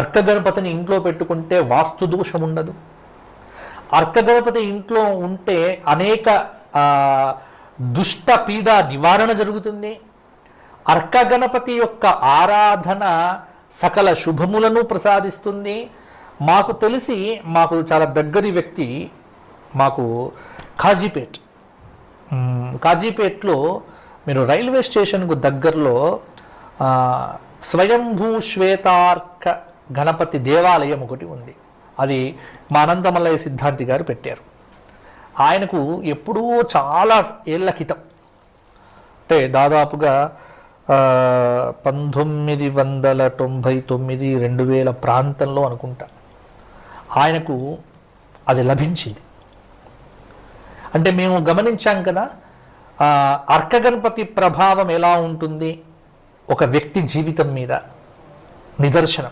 అర్క గణపతిని ఇంట్లో పెట్టుకుంటే వాస్తు దోషం ఉండదు. అర్క గణపతి ఇంట్లో ఉంటే అనేక దుష్ట పీడ నివారణ జరుగుతుంది. అర్క గణపతి యొక్క ఆరాధన సకల శుభములను ప్రసాదిస్తుంది. మాకు తెలిసి మాకు చాలా దగ్గరి వ్యక్తి మాకు కాజీపేట్. కాజీపేట్లో మీరు రైల్వే స్టేషన్కు దగ్గరలో స్వయంభూ శ్వేతార్క గణపతి దేవాలయం ఒకటి ఉంది. అది మా అనంతమల్లయ్య సిద్ధాంతి గారు పెట్టారు. ఆయనకు ఎప్పుడూ చాలా ఏళ్ళ క్రితం. అంటే దాదాపుగా పంతొమ్మిది వందల తొంభై తొమ్మిది రెండు వేల ప్రాంతంలో అనుకుంటా. ఆయనకు అది లభించింది. అంటే మేము గమనించాం కదా అర్కగణపతి ప్రభావం ఎలా ఉంటుంది? ఒక వ్యక్తి జీవితం మీద నిదర్శనం.